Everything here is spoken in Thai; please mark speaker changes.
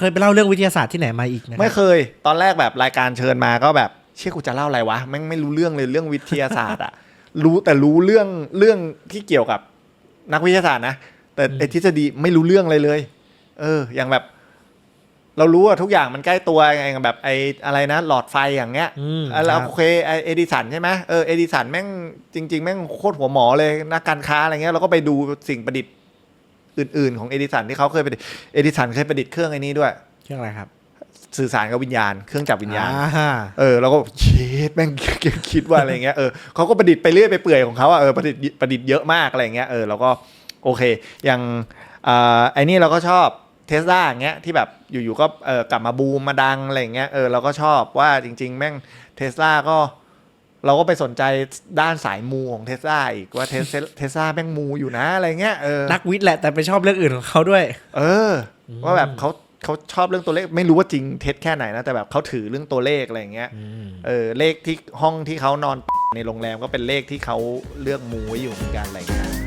Speaker 1: เคยไปเล่าเรื่องวิทยาศาสตร์ที่ไหนมาอีกนะ
Speaker 2: ไม่เคย ตอนแรกแบบรายการเชิญมาก็แบบ เชื่อกูจะเล่าอะไรวะแม่งไม่รู้เรื่องเลยเรื่องวิทยาศาสตร์อะรู้แต่รู้เรื่องเรื่องที่เกี่ยวกับนักวิทยาศาสตร์นะแต่ไอทฤษฎีไม่รู้เรื่องเลยเลย เออ อย่างแบบ เรารู้ว่าทุกอย่างมันใกล้ตัวไงอย่างแบบไออะไรนะ หลอดไฟอย่างเงี้ย
Speaker 1: อืม
Speaker 2: อะแล้ว
Speaker 1: ครับ
Speaker 2: โอเคไอเอดิสันใช่ไหมเออเอดิสันแม่งจริง ๆ แม่งโคตรหัวหมอเลยนักการค้าอะไรเงี้ยเราก็ไปดูสิ่งประดิษฐ์ อื่น ๆ ของเอดิสันที่เขาเคยประดิษฐ์เอดิสันเคยประดิษฐ์เครื่องไอ้นี้ด้วย
Speaker 1: เครื่องอะไรครับ
Speaker 2: สื่อสารกับวิญญาณ เครื่องจับวิญญาณ
Speaker 1: อ่
Speaker 2: เออเราก็เชดแม่งคิดว่าอะไรเงี้ยเออเขาก็ประดิษฐ์ไปเรื่อยไปเปื่อยของเขาอะเออประดิษฐ์ประดิษฐ์เยอะมากอะไรเงี้ยเออเราก็โอเค อย่างอ่าไอ้นี่เราก็ชอบเทสลาอย่างเงี้ยที่แบบอยู่ๆก็เออกลับมาบูมมาดังอะไรเงี้ยเออเราก็ชอบว่าจริง ๆ แม่งเทสลาก็ เราก็ไปสนใจด้านสายมูของเทสลาอีกว่าเทสเทสลาแม่งมูอยู่นะอะไรเงี้ยเออ
Speaker 1: นักวิทย์แหละแต่ไปชอบเรื่องอื่นของเขาด้วย
Speaker 2: เออ ว่าแบบเขาเขาชอบเรื่องตัวเลขไม่รู้ว่าจริงเท็จแค่ไหนนะแต่แบบเขาถือเรื่องตัวเลขอะไรอย่างเงี้ยเออเลขที่ห้องที่เขานอนในโรงแรมก็เป็นเลขที่เขาเลือกมูไว้อยู่เหมือนกันอะไรอย่างเงี้ย